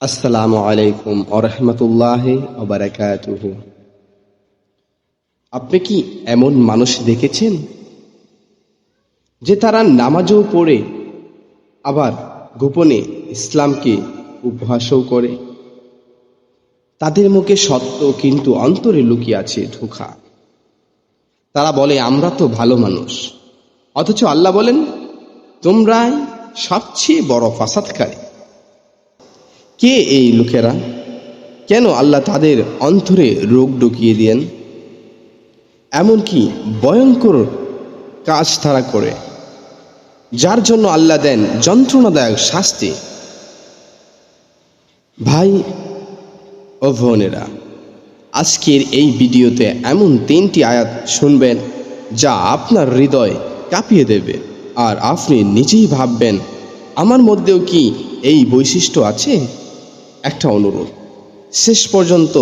আসসালামু আলাইকুম আরহামতুল্লাহ ওবরাকাতুহ আপনি কি এমন মানুষ দেখেছেন? যে তারা নামাজও পড়ে, আবার গোপনে ইসলামকে উপহাসও করে। তাদের মুখে সত্য কিন্তু অন্তরে লুকিয়ে আছে ধোঁকা। তারা বলে, আমরা তো ভালো মানুষ। অথচ আল্লাহ বলেন, তোমরাই সবচেয়ে বড় ফাসাদকারী। কে এই লোকেরা? কেন আল্লাহ তাদের অন্তরে রোগ ঢুকিয়ে দেন এমনকি ভয়ঙ্কর কাজ তারা করে, যার জন্য আল্লাহ দেন যন্ত্রণাদায়ক শাস্তি। ভাই ও বোনেরা, আজকের এই ভিডিওতে এমন তিনটি আয়াত শুনবেন যা আপনার হৃদয় কাঁপিয়ে দেবে আর আপনি নিজেই ভাববেন, আমার মধ্যেও কি এই বৈশিষ্ট্য আছে? একটা অনুরোধ শেষ পর্যন্ত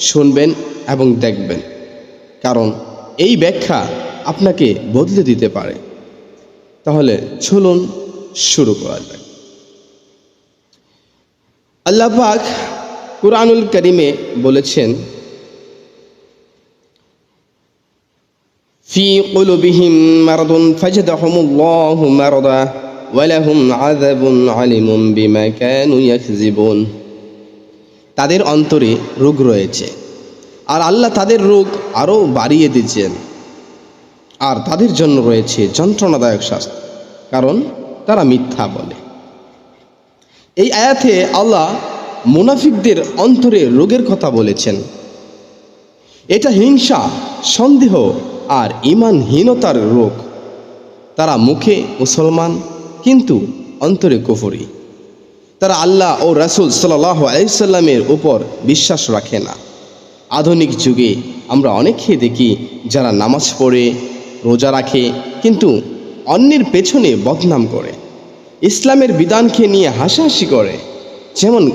শুনবেন এবং দেখবেন কারণ এই ব্যাখ্যা আপনাকে বদলে দিতে পারে তাহলে চলুন শুরু করা যাক আল্লাহ পাক কুরআনুল করিমে বলেছেন في قلوبهم مرض فزادهم الله مرضا ولهم عذاب عليم بما كانوا يكذبون তাদের অন্তরে রোগ রয়েছে। আর আল্লাহ তাদের রোগ আরও বাড়িয়ে দিচ্ছেন আর তাদের জন্য রয়েছে যন্ত্রণাদায়ক শাস্তি, কারণ তারা মিথ্যা বলে। এই আয়াতে আল্লাহ মুনাফিকদের অন্তরে রোগের কথা বলেছেন। এটা হিংসা, সন্দেহ আর ইমানহীনতার রোগ। তারা মুখে মুসলমান, কিন্তু অন্তরে কুফরি। তারা আল্লাহ ও রাসুল সাল্লাহ আলাইসাল্লামের উপর বিশ্বাস রাখে না। আধুনিক যুগে আমরা অনেককে দেখি যারা নামাজ পড়ে, রোজা রাখে, কিন্তু অন্যের পেছনে বদনাম করে। ইসলামের বিধানকে নিয়ে হাসাহাসি করে। যেমন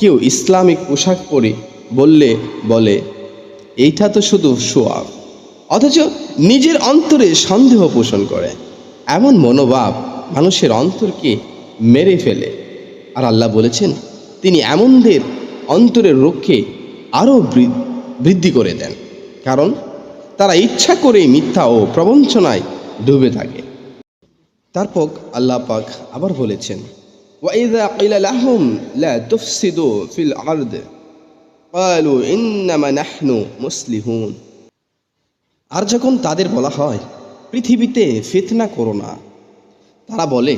কেউ ইসলামিক পোশাক পরে বললে বলে, এইটা তো শুধু সোয়াব। অথচ নিজের অন্তরে সন্দেহ পোষণ করে। এমন মনোভাব মানুষের অন্তরকে মেরে ফেলে। আর আল্লাহ বলেছেন তিনি এমনদের অন্তরের রোগকে আরও বৃদ্ধি করে দেন কারণ তারা ইচ্ছা করে মিথ্যা ও প্রবঞ্চনায় ডুবে থাকে তারপর আল্লাহ পাক আবার বলেছেন وَإِذَا قِيلَ لَهُمْ لَا تُفْسِدُوا فِي الْأَرْضِ قَالُوا إِنَّمَا نَحْنُ مُصْلِحُونَ আর যখন তাদের বলা হয় পৃথিবীতে ফিতনা করো না তারা বলে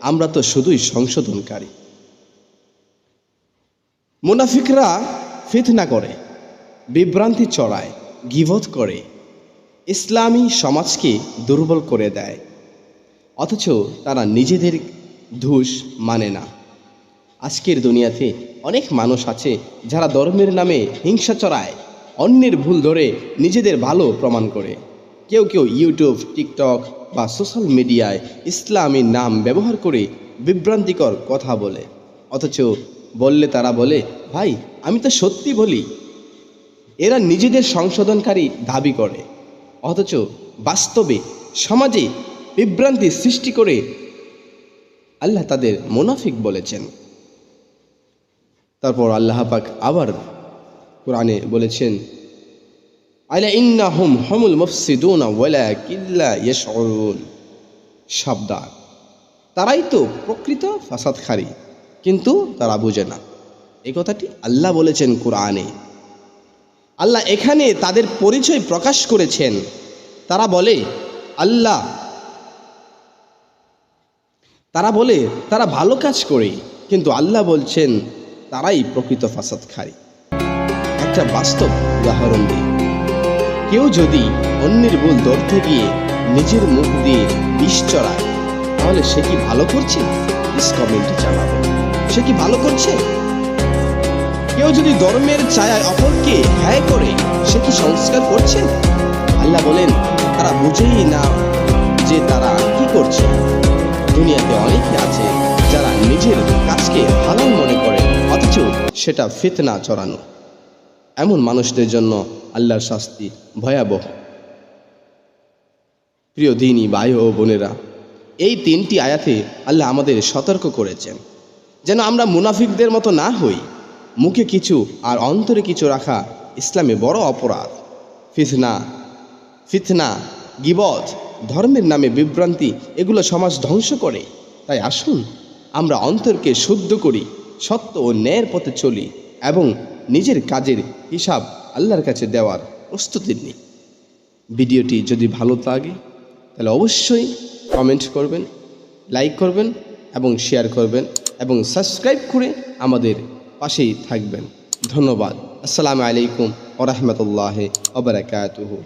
আমরা তো শুধুই সংশোধনকারী মুনাফিকরা ফিতনা করে, বিভ্রান্তি চড়ায় গিবত করে। ইসলামী সমাজকে দুর্বল করে দেয়, অথচ তারা নিজেদের ধূস মানে না। আজকের দুনিয়াতে অনেক মানুষ আছে যারা ধর্মের নামে হিংসা চড়ায় অন্যের ভুল ধরে নিজেদের ভালো প্রমাণ করে। কেউ কেউ ইউটিউব, টিকটক বা সোশ্যাল মিডিয়ায় ইসলামী নাম ব্যবহার করে বিভ্রান্তিকর কথা বলে, অথচ বললে তারা বলে ভাই, আমি তো সত্যি বলি, এরা নিজেদের সংশোধনকারী দাবি করে। অথচ বাস্তবে, সমাজে বিভ্রান্তি সৃষ্টি করে আল্লাহ তাদের মুনাফিক বলেছেন। তারপর আল্লাহ পাক আবার কোরআনে বলেছেন, আলা ইন্না হুম হমুল মুফসিদুনা ওয়ালা কিল্লা ইয়াশউরুন। সাবধান। তারাই তো প্রকৃত ফাসাদখারি, কিন্তু তারা বুঝে না। এই কথাটি আল্লাহ বলেছেন কোরআনে। আল্লাহ এখানে তাদের পরিচয় প্রকাশ করেছেন। তারা বলে, আল্লাহ। তারা বলে, তারা ভালো কাজ করে, কিন্তু আল্লাহ বলছেন, তারাই প্রকৃত ফাসাদখারি। একটা বাস্তব উদাহরণ দিই। কেউ যদি অন্যের ভুল ধরতে গিয়ে নিজের মুখ দিয়ে বিষ চড়ায়, তাহলে সে কি ভালো করছে? প্লিজ কমেন্টে জানাবে। সে কি ভালো করছে? কেউ যদি ধর্মের ছায়ায় অপরকে হ্যায় করে, সে কি সংস্কার করছে? আল্লাহ বলেন, তারা বুঝেই না যে তারা কি করছে। দুনিয়াতে অনেকে আছে যারা নিজের কাজকে হালাল মনে করে, অথচ সেটা ফিতনা চড়ানো এমন মানুষদের জন্য আল্লাহর শাস্তি ভয়াবহ। প্রিয় দিনী ভাই ও বোনেরা, এই তিনটি আয়াতে আল্লাহ আমাদের সতর্ক করেছেন। যেন আমরা মুনাফিকদের মতো না হই মুখে কিছু আর অন্তরে কিছু রাখা ইসলামে বড় অপরাধ। ফিতনা ফিতনা, গিবত, ধর্মের নামে বিভ্রান্তি, এগুলো সমাজ ধ্বংস করে। তাই আসুন, আমরা অন্তরকে শুদ্ধ করি, সত্য ও ন্যায়ের পথে চলি এবং নিজের কাজের হিসাব আল্লাহর কাছে দেওয়ার প্রস্তুতি নিই। ভিডিওটি যদি ভালো লাগে, তাহলে অবশ্যই কমেন্ট করবেন, লাইক করবেন এবং শেয়ার করবেন এবং সাবস্ক্রাইব করে আমাদের পাশেই থাকবেন। ধন্যবাদ। আসসালামু আলাইকুম ওরহমতুল্লাহ ওবরাকাতুহু